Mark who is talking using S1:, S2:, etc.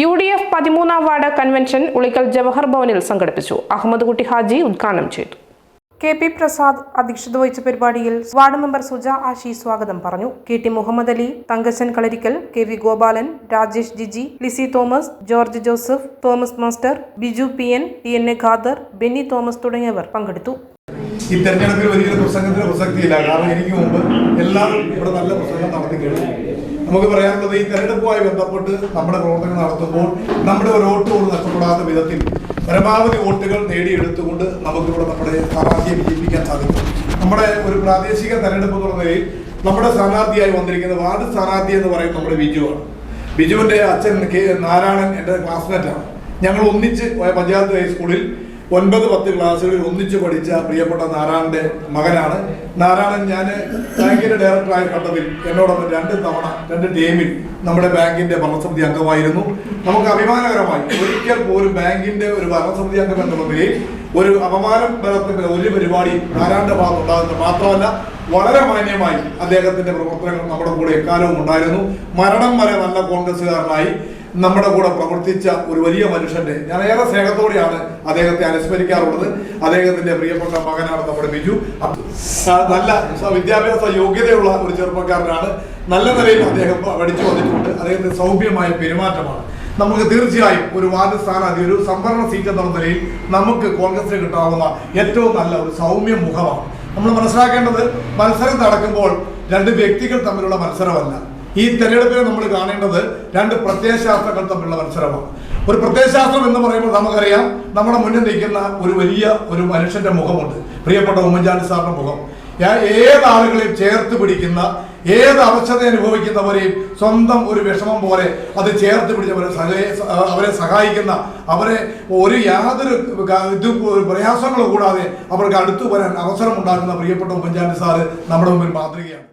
S1: U D F പതിമൂന്നാം ward convention Ulikkal Jawahar ഭവനിൽ സംഘടിപ്പിച്ചു. അഹമ്മദ് കുട്ടി ഹാജി ഉദ്ഘാടനം ചെയ്തു. കെ പി പ്രസാദ് അധ്യക്ഷത വഹിച്ച പരിപാടിയിൽ വാർഡ് മെമ്പർ സുജ ആഷി സ്വാഗതം പറഞ്ഞു. K T Muhammad Ali Thankachan Kalarikkal K V Gopalan Rajesh Jiji Lissy Thomas George Joseph Thomas master Biju P N T N A Khader Benny Thomas തുടങ്ങിയവർ പങ്കെടുത്തു.
S2: ഈ തെരഞ്ഞെടുപ്പിൽ വലിയൊരു പ്രസംഗത്തിന് പ്രസക്തിയില്ല. കാരണം എനിക്ക് മുമ്പ് എല്ലാം ഇവിടെ നല്ല പ്രസംഗം നടത്തി കഴിഞ്ഞു നമുക്ക് പറയാനുള്ളത് ഈ തെരഞ്ഞെടുപ്പുമായി ബന്ധപ്പെട്ട് നമ്മുടെ പ്രവർത്തനങ്ങൾ നടത്തുമ്പോൾ നമ്മുടെ ഒരു വോട്ട് പോലും നഷ്ടപ്പെടാത്ത വിധത്തിൽ പരമാവധി വോട്ടുകൾ നേടിയെടുത്തുകൊണ്ട് നമുക്കിവിടെ നമ്മുടെ സ്ഥാനാർത്ഥിയെ വിജയിപ്പിക്കാൻ സാധിക്കും. നമ്മുടെ ഒരു പ്രാദേശിക തെരഞ്ഞെടുപ്പ് എന്നുള്ള നമ്മുടെ സ്ഥാനാർത്ഥിയായി വന്നിരിക്കുന്ന വാർഡ് സ്ഥാനാർത്ഥി എന്ന് പറയുന്നത് നമ്മുടെ ബിജുവാണ് ബിജുവിന്റെ അച്ഛൻ കെ നാരായണൻ എന്റെ ക്ലാസ്മേറ്റാണ് ഞങ്ങൾ ഒന്നിച്ച് പഞ്ചായത്ത് ഹൈസ്കൂളിൽ ഒൻപത് പത്ത് ക്ലാസ്സുകളിൽ ഒന്നിച്ച് പഠിച്ച പ്രിയപ്പെട്ട നാരായണന്റെ മകനാണ്. നാരായണൻ ഞാൻ ബാങ്കിന്റെ ഡയറക്ടറായ ഘട്ടത്തിൽ എന്നോടൊപ്പം രണ്ട് തവണ രണ്ട് ടീമിൽ നമ്മുടെ ബാങ്കിന്റെ ഭരണസമിതി അംഗമായിരുന്നു. നമുക്ക് അഭിമാനകരമായി ഒരിക്കൽ പോലും ബാങ്കിന്റെ ഒരു ഭരണസമിതി അംഗം എന്നുള്ള നിലയിൽ ഒരു അപമാനം പരത്തുന്ന ഒരു പരിപാടി നാരായണന്റെ ഭാഗത്ത് ഉണ്ടാകുന്നത് മാത്രമല്ല വളരെ മാന്യമായി അദ്ദേഹത്തിന്റെ പ്രവർത്തനങ്ങൾ നമ്മുടെ കൂടെ എക്കാലവും ഉണ്ടായിരുന്നു. മരണം വരെ നല്ല കോൺഗ്രസ്സുകാരനായി. നമ്മുടെ കൂടെ പ്രവർത്തിച്ച ഒരു വലിയ മനുഷ്യന്റെ ഞാൻ ഏറെ സ്നേഹത്തോടെയാണ് അദ്ദേഹത്തെ അനുസ്മരിക്കാറുള്ളത്. അദ്ദേഹത്തിന്റെ പ്രിയപ്പെട്ട മകനാണ് നമ്മുടെ ബിജു. നല്ല വിദ്യാഭ്യാസ യോഗ്യതയുള്ള ഒരു ചെറുപ്പക്കാരനാണ്. നല്ല നിലയിൽ അദ്ദേഹം പഠിച്ചു വന്നിട്ടുണ്ട്. അദ്ദേഹത്തിന്റെ സൗമ്യമായ പെരുമാറ്റമാണ്. നമുക്ക് തീർച്ചയായും ഒരു വാർഡ് സ്ഥാനാർത്ഥി ഒരു സംവരണ സീറ്റ് എന്ന നിലയിൽ നമുക്ക് കോൺഗ്രസിന് കിട്ടാവുന്ന ഏറ്റവും നല്ല ഒരു സൗമ്യ മുഖമാണ്. നമ്മൾ മനസ്സിലാക്കേണ്ടത് മത്സരം നടക്കുമ്പോൾ രണ്ട് വ്യക്തികൾ തമ്മിലുള്ള മത്സരമല്ല. ഈ തെരഞ്ഞെടുപ്പിൽ നമ്മൾ കാണേണ്ടത് രണ്ട് പ്രത്യയശാസ്ത്രങ്ങൾ തമ്മിലുള്ള മത്സരമാണ്. ഒരു പ്രത്യയശാസ്ത്രം എന്ന് പറയുമ്പോൾ നമുക്കറിയാം നമ്മുടെ മുന്നിൽ നിൽക്കുന്ന ഒരു വലിയ ഒരു മനുഷ്യന്റെ മുഖമുണ്ട്. പ്രിയപ്പെട്ട ഉമ്മൻചാണ്ടി സാറിന്റെ മുഖം. ഏത് ആളുകളെയും ചേർത്ത് പിടിക്കുന്ന ഏത് അവശത അനുഭവിക്കുന്നവരെയും സ്വന്തം ഒരു വിഷമം പോലെ അത് ചേർത്ത് പിടിച്ചവരെ അവരെ സഹായിക്കുന്ന അവരെ ഒരു യാതൊരു ഇത് പ്രയാസങ്ങളും കൂടാതെ അവർക്ക് അടുത്തു വരാൻ അവസരം ഉണ്ടാക്കുന്ന പ്രിയപ്പെട്ട ഉമ്മൻചാണ്ടി സാറ് നമ്മുടെ മുമ്പിൽ മാതൃകയാണ്.